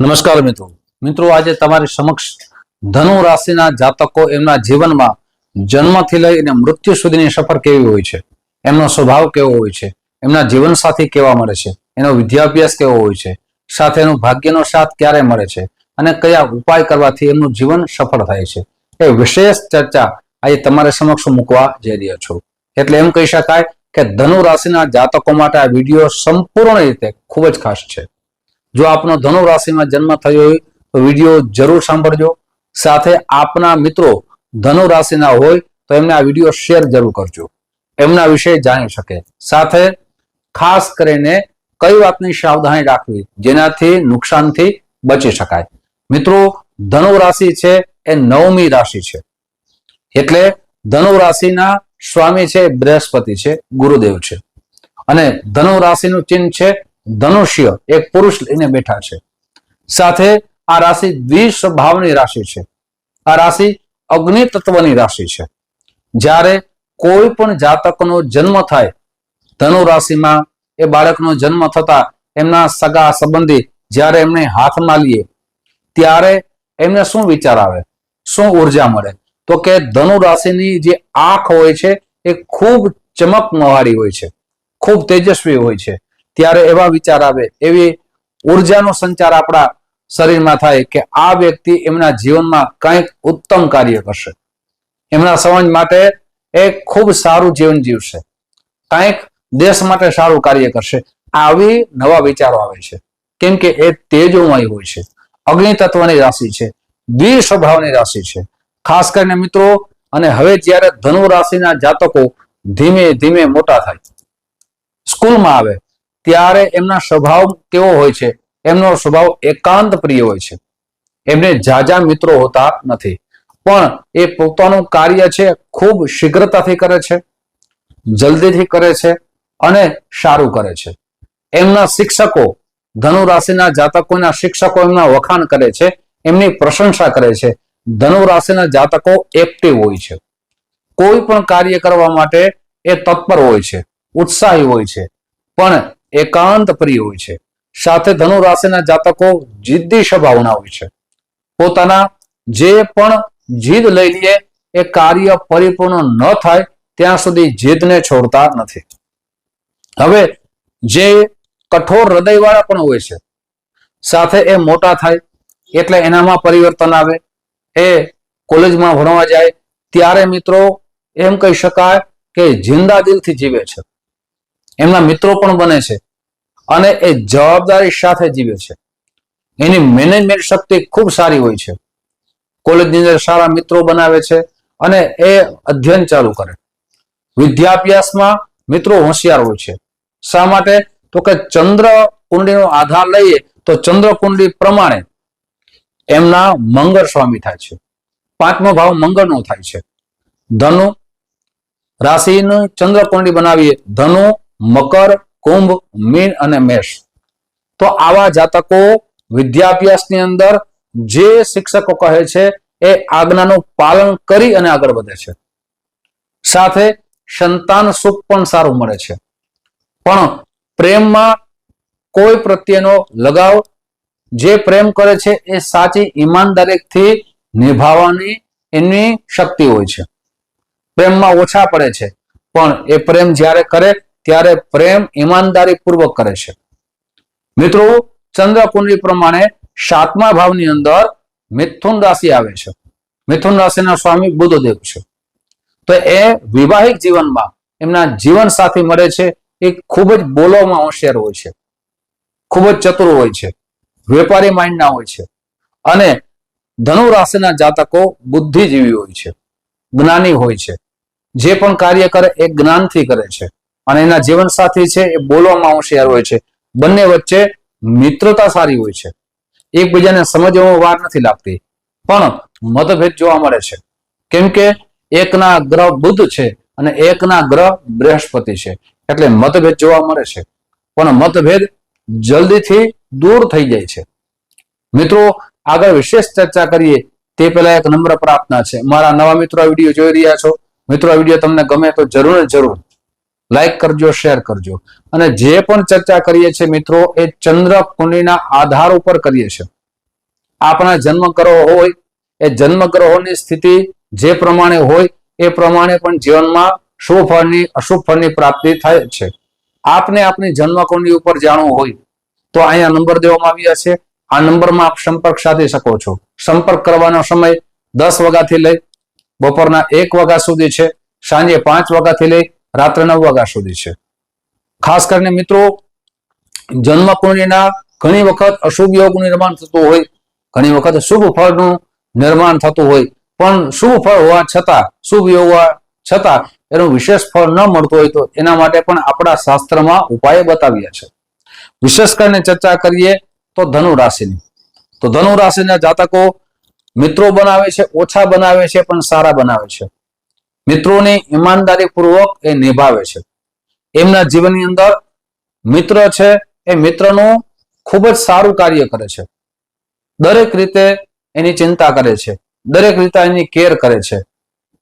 નમસ્કાર મિત્રો. મિત્રો, આજે તમારી સમક્ષ ધનુ રાશિના જાતકો એમના જીવનમાં જન્મથી લઈને મૃત્યુ સુધીની સફર કેવી હોય છે? એમનો સ્વભાવ કેવો હોય છે? એમના જીવનસાથી કેવા મળે છે? એનો વિદ્યાભ્યાસ કેવો હોય છે? સાથે એનું ભાગ્યનો સાથ ક્યારે મળે છે? અને કયા ઉપાય કરવાથી એમનું જીવન સફળ થાય છે? એ વિશેષ ચર્ચા આજે તમારે સમક્ષ મૂકવા જઈ રહ્યો છું. એટલે એમ કહી શકાય કે ધનુ રાશિના જાતકો માટે આ વીડિયો સંપૂર્ણ રીતે ખૂબ જ ખાસ છે. જો આપનો ધનુ રાશિમાં જન્મ થયો હોય, તો વીડિયો જરૂર સાંભળજો. સાથે આપના મિત્રો ધનુ રાશિના હોય, તો એમને આ વીડિયો શેર જરૂર કરજો. એમના વિશે જાણી શકે. સાથે ખાસ કરીને કઈ વાતની સાવધાની રાખવી, જેનાથી નુકસાનથી બચી શકાય. મિત્રો ધનુ રાશિ છે, એ નવમી રાશિ છે. એટલે ધનુ રાશિના સ્વામી છે, બૃહસ્પતિ છે, ગુરુદેવ છે. અને ધનુ રાશિનું ચિહ્ન છે ધનુષ્ય એક પુરુષ લઈને બેઠા છે. સાથે આ રાશિ દ્વિસ્વભાવની રાશિ છે. આ રાશિ અગ્નિ તત્વની રાશિ છે. જ્યારે કોઈ પણ જાતકનો જન્મ થાય, ધનુ રાશિમાં એ બાળકનો જન્મ થતા એમના સગા સંબંધી જ્યારે એમને હાથમાં લઈએ ત્યારે એમને શું વિચાર આવે? શું ઊર્જા મળે? તો કે ધનુ રાશિની જે આંખ હોય છે, એ ખૂબ ચમકમવાળી હોય છે, ખૂબ તેજસ્વી હોય છે. ત્યારે એવા વિચાર આવે, એવી ઉર્જાનો સંચાર આપણા શરીરમાં થાય કે આ વ્યક્તિ એમના જીવનમાં કંઈક ઉત્તમ કાર્ય કરશે. એમના સમાજ માટે એ ખૂબ સારું જીવન જીવશે. કંઈક દેશ માટે સારું કાર્ય કરશે. આવી નવા વિચારો આવે છે. કેમ કે એ તેજોમય હોય છે. અગ્નિ તત્વની રાશિ છે. દ્વિ રાશિ છે. ખાસ કરીને મિત્રો, અને હવે જ્યારે ધનુ રાશિના જાતકો ધીમે ધીમે મોટા થાય. સ્કૂલમાં આવે. ત્યારે એમના સ્વભાવ કેવો હોય છે? એમનો સ્વભાવ એકાંત પ્રિય હોય છે. એમને જાજા મિત્રો હોતા નથી. પણ એ પોતાનું કાર્ય છે, ખૂબ શીઘ્રતાથી કરે છે, જલ્દીથી કરે છે અને સારું કરે છે. એમના શિક્ષકો ધનુ રાશિના જાતકોના શિક્ષકો એમના વખાણ કરે છે, એમની પ્રશંસા કરે છે. ધનુ રાશિના જાતકો એક્ટિવ હોય છે. કોઈ પણ કાર્ય કરવા માટે એ તત્પર હોય છે, ઉત્સાહી હોય છે. પણ એકાંત પ્રિય હોય છે. સાથે ધનુ રાશિના જાતકો જિદ્દી સ્વભાવના હોય છે. પોતાના જે પણ જીદ લઈ લઈએ એ કાર્ય પરિપૂર્ણ ન થાય, ત્યાં સુધી જીદને છોડતા નથી. હવે જે કઠોર હૃદયવાળા પણ હોય છે, સાથે એ મોટા થાય, એટલે એનામાં પરિવર્તન આવે, એ કોલેજમાં ભણવા જાય, ત્યારે મિત્રો એમ કહી શકાય કે જિંદા દિલથી જીવે છે. એમના મિત્રો પણ બને છે અને એ જવાબદારી સાથે જીવે છે. એની મેનેજમેન્ટ શક્તિ ખૂબ સારી હોય છે. કોલેજની અંદર સારા મિત્રો બનાવે છે અને એ અધ્યયન ચાલુ કરે. વિદ્યાભ્યાસમાં મિત્રો હોશિયાર હોય છે. શા માટે? તો કે ચંદ્ર કુંડળીનો આધાર લઈએ તો ચંદ્ર કુંડળી પ્રમાણે એમના મંગળ સ્વામી થાય છે. પાંચમો ભાવ મંગળનો થાય છે. ધનુ રાશિનું ચંદ્ર કુંડળી બનાવીએ. ધનુ મકર, કુંભ, મીન અને મેષ. તો આવા જાતકો વિદ્યાભ્યાસની અંદર જે શિક્ષકો કહે છે એ આજ્ઞાનું પાલન કરી અને આગળ વધે છે. સાથે સંતાન સુખ પણ સારું મળે છે. પણ પ્રેમમાં કોઈ પ્રત્યેનો લગાવ જે પ્રેમ કરે છે એ સાચી ઈમાનદારીથી નિભાવવાની એની શક્તિ હોય છે. પ્રેમમાં ઓછા પડે છે. પણ એ પ્રેમ જ્યારે કરે ત્યારે પ્રેમ ઈમાનદારી પૂર્વક કરે છે. મિત્રો ચંદ્ર કુંડળી પ્રમાણે સાતમા ભાવની અંદર મિથુન રાશિ આવે છે. મિથુન રાશિના સ્વામી બુદ્ધદેવ છે. તો એ વિવાહિક જીવનમાં એમના જીવન સાથી મળે છે. એ ખૂબ જ બોલવામાં હોશિયાર હોય છે. ખૂબ જ ચતુર હોય છે. વેપારી માઇન્ડના હોય છે. અને ધનુ રાશિના જાતકો બુદ્ધિજીવી હોય છે. જ્ઞાની હોય છે. જે પણ કાર્ય કરે એ જ્ઞાનથી કરે છે. અને એના જીવન સાથી છે એ બોલવામાં હોશિયાર હોય છે. બંને વચ્ચે મિત્રતા સારી હોય છે. એકબીજાને સમજવામાં વાર નથી લાગતી, પણ મતભેદ જોવા મળે છે. કેમ કે એકના ગ્રહ બુદ્ધ છે અને એકના ગ્રહ બૃહસ્પતિ છે. એટલે મતભેદ જોવા મળે છે. પણ મતભેદ જલ્દીથી દૂર થઈ જાય છે. મિત્રો, આગળ વિશેષ ચર્ચા કરીએ, તે પહેલા એક નમ્ર પ્રાર્થના છે. મારા નવા મિત્રો આ વીડિયો જોઈ રહ્યા છો. મિત્રો, આ વીડિયો તમને ગમે તો જરૂર જરૂર લાઈક કરજો શેર કરજો. અને જે પણ ચર્ચા કરીએ છીએ મિત્રો, એ ચંદ્ર કુંડળીના આધાર ઉપર કરીએ છીએ. આપણા જન્મ ગ્રહો હોય, એ જન્મ ગ્રહોની સ્થિતિ જે પ્રમાણે હોય, એ પ્રમાણે પણ જીવનમાં શુભ ફળની, અશુભ ફળની પ્રાપ્તિ થાય છે. આપને આપની જન્મ કુંડી ઉપર જાણવું હોય, તો અહીંયા નંબર દેવામાં આવ્યા છે. આ નંબરમાં આપ સંપર્ક સાધી શકો છો. સંપર્ક કરવાનો સમય દસ વાગ્યાથી લઈ, બપોરના એક વાગ્યા સુધી છે. સાંજે પાંચ વાગ્યાથી લઈ રાત્રે નવ વાગ્યા સુધી છે. ખાસ કરીને મિત્રો જન્મ કુંડલીના ઘણી વખત અશુભ યોગનું નિર્માણ થતું હોય, ઘણી વખત શુભ ફળનું નિર્માણ થતું હોય, પણ શુભ ફળ હોવા છતાં, શુભ યોગ હોવા છતાં એનું વિશેષ ફળ ન મળતું હોય તો એના માટે પણ આપણા શાસ્ત્રમાં ઉપાય બતાવ્યા છે. વિશેષ કરીને ચર્ચા કરીએ તો ધનુ રાશિની. તો ધનુ રાશિના જાતકો મિત્રો બનાવે છે, ઓછા બનાવે છે, પણ સારા બનાવે છે. મિત્રોની ઈમાનદારી પૂર્વક એ નિભાવે છે. એમના જીવનની અંદર મિત્ર છે એ મિત્રનું ખૂબ જ સારું કાર્ય કરે છે. દરેક રીતે એની ચિંતા કરે છે. દરેક રીતે એની કેર કરે છે.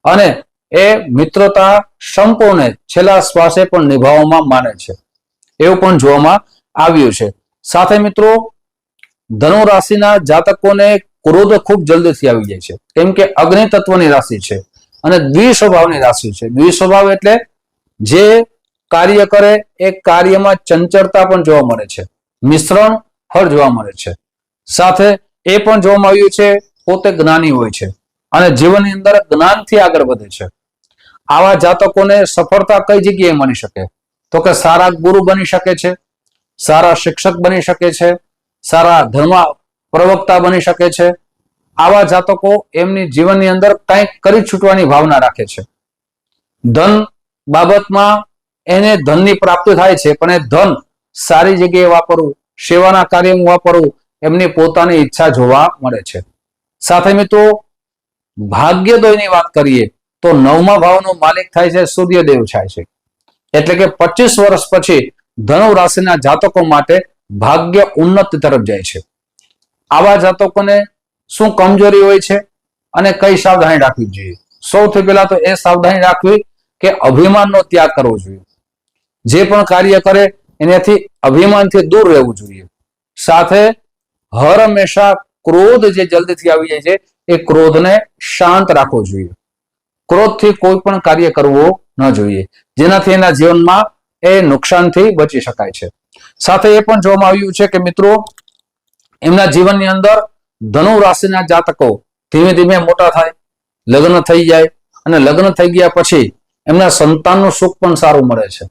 અને એ મિત્રતા સંપૂર્ણ છેલ્લા શ્વાસે પણ નિભાવવામાં માને છે. એવું પણ જોવામાં આવ્યું છે. સાથે મિત્રો ધનુ રાશિના જાતકોને ક્રોધ ખૂબ જલ્દીથી આવી જાય છે. કેમ કે અગ્નિ તત્વની રાશિ છે. અને દ્વિસ્વભાવની રાશિ છે. દ્વિસ્વભાવ એટલે જે કાર્ય કરે એ કાર્યમાં ચંચળતા પણ જોવા મળે છે. મિશ્રણ ફળ જોવા મળે છે. સાથે એ પણ જોવામાં આવ્યું છે, પોતે જ્ઞાની હોય છે અને જીવનની અંદર જ્ઞાનથી આગળ વધે છે. આવા જાતકોને સફળતા કઈ જગ્યાએ મળી શકે? તો કે સારા ગુરુ બની શકે છે, સારા શિક્ષક બની શકે છે, સારા ધર્મ પ્રવક્તા બની શકે છે આવા જાતકો એમની જીવનની અંદર કંઈક કરી છૂટવાની ભાવના રાખે છે. ધન બાબતમાં એને ધનની પ્રાપ્તિ થાય છે, પણ એ ધન સારી જગ્યાએ વાપરવું, સેવાના કાર્યમાં વાપરવું, એમની પોતાની ઈચ્છા જોવા મળે છે. સાથે મિત્રો ભાગ્યદોયની વાત કરીએ તો નવમા ભાવનો માલિક થાય છે સૂર્યદેવ થાય છે. એટલે કે પચીસ વર્ષ પછી ધનુ રાશિના જાતકો માટે ભાગ્ય ઉન્નત તરફ જાય છે. આવા જાતકોને શું કમજોરી હોય છે અને કઈ સાવધાની રાખવી જોઈએ? સૌથી પહેલા તો એ સાવધાની રાખવી કે અભિમાનનો ત્યાગ કરવો જોઈએ. જે પણ કાર્ય કરે એનાથી અભિમાનથી દૂર રહેવું જોઈએ. સાથે હર હંમેશા ક્રોધ જે જલ્દીથી આવી જાય છે, એ ક્રોધને શાંત રાખવો જોઈએ. ક્રોધથી કોઈ પણ કાર્ય કરવું ન જોઈએ. જેનાથી એના જીવનમાં એ નુકસાનથી બચી શકાય છે. સાથે એ પણ જોવામાં આવ્યું છે કે મિત્રો, એમના જીવનની અંદર ધનુ રાશિના જાતકો ધીમે ધીમે મોટા થાય, લગ્ન થઈ જાય અને લગ્ન થઈ ગયા પછી એમના સંતાનનું સુખ પણ સારું મળે છે.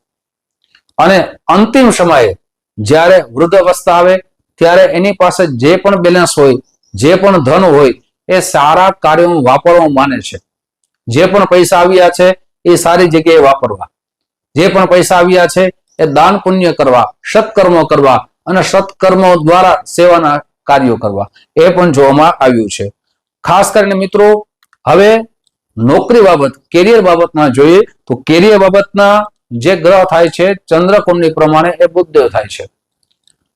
અને અંતિમ સમયે જ્યારે વૃદ્ધ અવસ્થા આવે, ત્યારે એની પાસે જે પણ બેલેન્સ હોય, જે પણ ધન હોય, એ સારા કાર્યોમાં વાપરવા માને છે. જે પણ પૈસા આવ્યા છે, એ સારી જગ્યાએ વાપરવા. જે પણ પૈસા આવ્યા છે, એ દાન પુણ્ય કરવા, સત્કર્મો કરવા અને સત્કર્મો દ્વારા સેવાના કાર્યો કરવા. એ પણ જોવામાં આવ્યું છે. ખાસ કરીને મિત્રો, હવે નોકરી બાબત કેરિયર બાબતના જોઈએ તો કેરિયર બાબતના જે ગ્રહ થાય છે ચંદ્રકુંડની પ્રમાણે એ બુદ્ધદેવ થાય છે.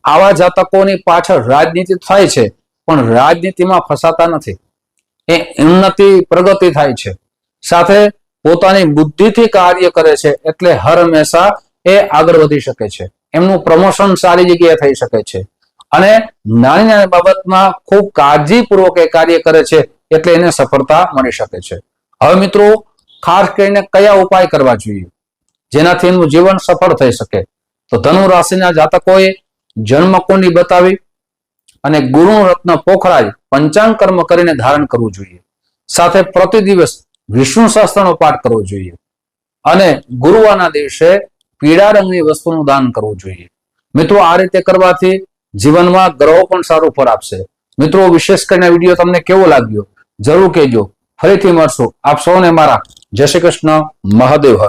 આવા જાતકોની પાછળ રાજનીતિ થાય છે, પણ રાજનીતિમાં ફસાતા નથી. એ ઉન્નતિ, પ્રગતિ થાય છે. સાથે પોતાની બુદ્ધિથી કાર્ય કરે છે, એટલે હર હંમેશા એ આગળ વધી શકે છે. એમનું પ્રમોશન સારી જગ્યાએ થઈ શકે છે. અને નાની નાની બાબતમાં ખૂબ કાળજીપૂર્વક કાર્ય કરે છે એટલે એને સફળતા મળી શકે છે. હવે મિત્રો, ખાસ કરીને કયા ઉપાય કરવા જોઈએ? જેનાથી એનું જીવન સફળ થઈ શકે? તો ધનુ રાશિના જાતકોએ જન્મકુંડી બતાવી? અને ગુરુ રત્ન પોખરાજ પંચાંગ કર્મ કરીને ધારણ કરવું જોઈએ. સાથે પ્રતિ દિવસ વિષ્ણુ શાસ્ત્રનો પાઠ કરવો જોઈએ. અને ગુરુવારના દિવસે પીળા રંગની વસ્તુનું દાન કરવું જોઈએ. મિત્રો, આ રીતે કરવાથી જીવનમાં ગ્રહો પણ સારું ફળ આપશે. મિત્રો, વિશેષ કરીને વીડિયો તમને કેવો લાગ્યો? જરૂર કહેજો. ફરીથી મળશું. આપ સૌને મારા જય શ્રી કૃષ્ણ. મહાદેવ હર.